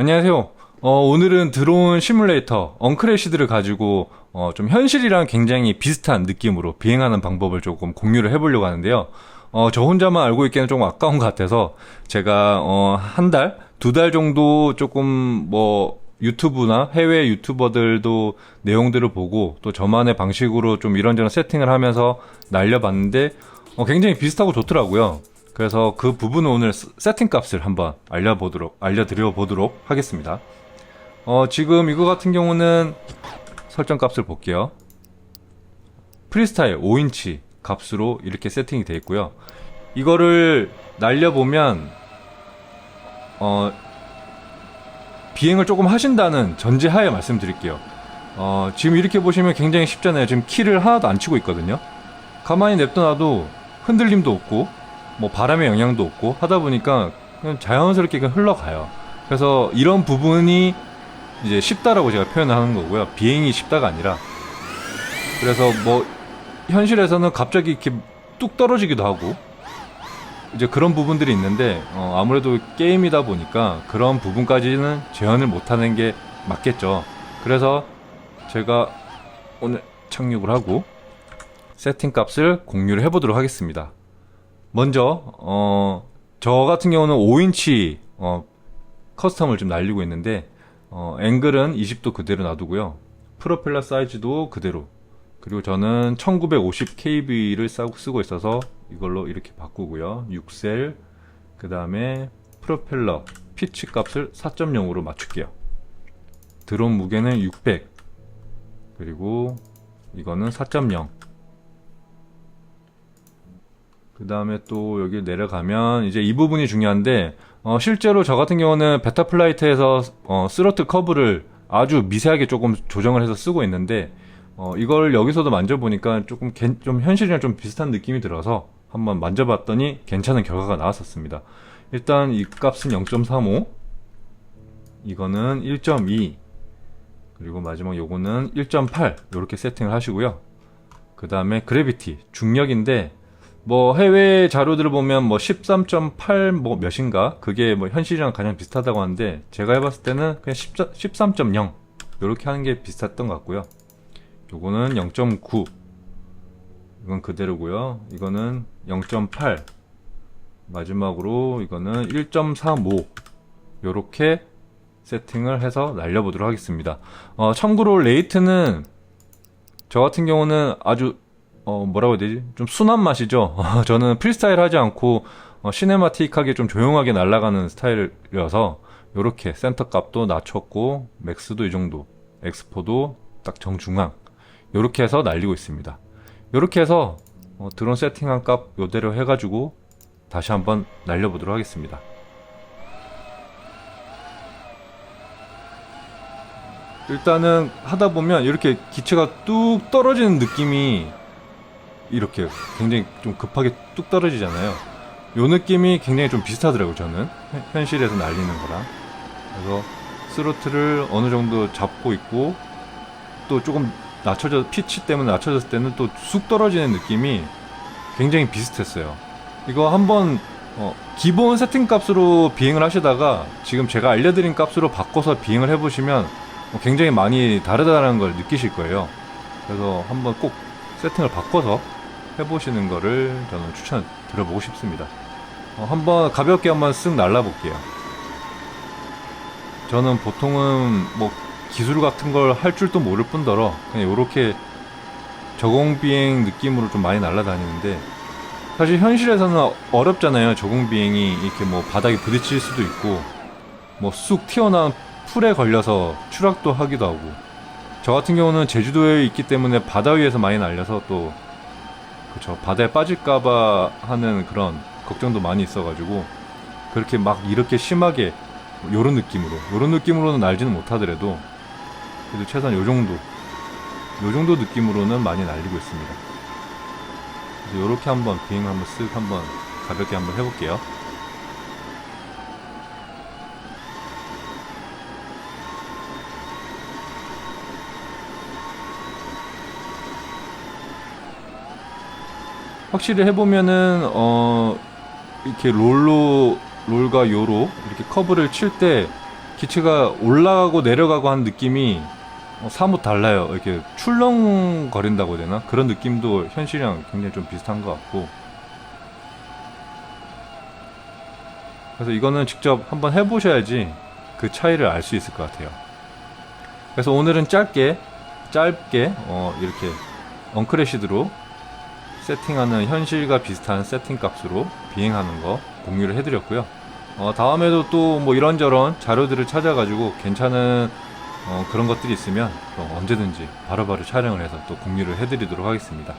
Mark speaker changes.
Speaker 1: 안녕하세요. 어, 오늘은 드론 시뮬레이터 엉크래시드를 가지고 어, 좀 현실이랑 굉장히 비슷한 느낌으로 비행하는 방법을 조금 공유를 해보려고 하는데요. 어, 저 혼자만 알고 있기에는 조금 아까운 것 같아서 제가 어, 한 달, 두 달 정도 조금 뭐 유튜브나 해외 유튜버들도 내용들을 보고 또 저만의 방식으로 좀 이런저런 세팅을 하면서 날려봤는데 어, 굉장히 비슷하고 좋더라고요. 그래서 그 부분을 오늘 스- 세팅 값을 한번 알려보도록, 알려드려 보도록 하겠습니다. 어, 지금 이거 같은 경우는 설정 값을 볼게요. 프리스타일 5인치 값으로 이렇게 세팅이 되어 있고요. 이거를 날려보면, 어, 비행을 조금 하신다는 전제하에 말씀드릴게요. 어, 지금 이렇게 보시면 굉장히 쉽잖아요. 지금 키를 하나도 안 치고 있거든요. 가만히 냅둬놔도 흔들림도 없고, 뭐 바람의 영향도 없고 하다 보니까 그냥 자연스럽게 그냥 흘러가요. 그래서 이런 부분이 이제 쉽다라고 제가 표현을 하는 거고요. 비행이 쉽다가 아니라. 그래서 뭐 현실에서는 갑자기 이렇게 뚝 떨어지기도 하고 이제 그런 부분들이 있는데 어, 아무래도 게임이다 보니까 그런 부분까지는 재현을 못하는 게 맞겠죠. 그래서 제가 오늘 착륙을 하고 세팅 값을 공유를 해보도록 하겠습니다. 먼저 어, 저 같은 경우는 5인치 어, 커스텀을 좀 날리고 있는데 어, 앵글은 20도 그대로 놔두고요. 프로펠러 사이즈도 그대로. 그리고 저는 1950kb를 쓰고 있어서 이걸로 이렇게 바꾸고요. 6셀 그 다음에 프로펠러 피치 값을 4.0으로 맞출게요. 드론 무게는 600 그리고 이거는 4.0 그 다음에 또 여기 내려가면 이제 이 부분이 중요한데 어, 실제로 저 같은 경우는 베타 플라이트에서 어, 스로틀 커브를 아주 미세하게 조금 조정을 해서 쓰고 있는데 어, 이걸 여기서도 만져보니까 조금 겐- 좀 현실이랑 좀 비슷한 느낌이 들어서 한번 만져봤더니 괜찮은 결과가 나왔었습니다. 일단 이 값은 0.35 이거는 1.2 그리고 마지막 요거는 1.8 이렇게 세팅을 하시고요. 그 다음에 그래비티 중력인데 뭐 해외 자료들을 보면 뭐 13.8 뭐 몇인가 그게 뭐 현실이랑 가장 비슷하다고 하는데 제가 해봤을 때는 그냥 10, 13.0 이렇게 하는 게 비슷했던 것 같고요. 요거는 0.9 이건 그대로고요. 이거는 0.8 마지막으로 이거는 1.35 요렇게 세팅을 해서 날려보도록 하겠습니다. 어, 참고로 레이트는 저 같은 경우는 아주 어, 뭐라고 해야 되지? 좀 순한 맛이죠. 저는 프리스타일 하지 않고 어, 시네마틱하게 좀 조용하게 날아가는 스타일이어서 이렇게 센터 값도 낮췄고 맥스도 이 정도, 엑스포도 딱 정중앙 이렇게 해서 날리고 있습니다. 이렇게 해서 어, 드론 세팅한 값 요대로 해가지고 다시 한번 날려보도록 하겠습니다. 일단은 하다 보면 이렇게 기체가 뚝 떨어지는 느낌이 이렇게 굉장히 좀 급하게 뚝 떨어지잖아요. 요 느낌이 굉장히 좀 비슷하더라고요, 저는. 현- 현실에서 날리는 거랑. 그래서 스로틀을 어느 정도 잡고 있고 또 조금 낮춰져, 피치 때문에 낮춰졌을 때는 또 쑥 떨어지는 느낌이 굉장히 비슷했어요. 이거 한번 어, 기본 세팅 값으로 비행을 하시다가 지금 제가 알려드린 값으로 바꿔서 비행을 해보시면 어, 굉장히 많이 다르다는 걸 느끼실 거예요. 그래서 한번 꼭 세팅을 바꿔서 해보시는 거를 저는 추천 드려보고 싶습니다. 어, 한번 가볍게 한번 쓱 날라볼게요. 저는 보통은 뭐 기술 같은 걸 할 줄도 모를 뿐더러 그냥 이렇게 저공 비행 느낌으로 좀 많이 날아다니는데 사실 현실에서는 어렵잖아요. 저공 비행이 이렇게 뭐 바닥에 부딪힐 수도 있고 뭐 쑥 튀어나온 풀에 걸려서 추락도 하기도 하고 저 같은 경우는 제주도에 있기 때문에 바다 위에서 많이 날려서 또 그쵸. 바다에 빠질까봐 하는 그런 걱정도 많이 있어가지고 그렇게 막 이렇게 심하게 뭐 요런 느낌으로 요런 느낌으로는 날지는 못하더라도 그래도 최소한 요 정도 요 정도 느낌으로는 많이 날리고 있습니다. 요렇게 한번 비행 한번 쓱 한번 가볍게 한번 해볼게요 확실히 해보면은 어 이렇게 롤로 롤과 요로 이렇게 커브를 칠 때 기체가 올라가고 내려가고 하는 느낌이 어, 사뭇 달라요. 이렇게 출렁거린다고 해야 되나? 그런 느낌도 현실이랑 굉장히 좀 비슷한 것 같고. 그래서 이거는 직접 한번 해보셔야지 그 차이를 알 수 있을 것 같아요. 그래서 오늘은 짧게, 짧게, 어, 이렇게 언크래시드로 세팅하는 현실과 비슷한 세팅 값으로 비행하는 거 공유를 해드렸고요. 어, 다음에도 또 뭐 이런저런 자료들을 찾아가지고 괜찮은 어, 그런 것들이 있으면 또 언제든지 바로바로 촬영을 해서 또 공유를 해드리도록 하겠습니다.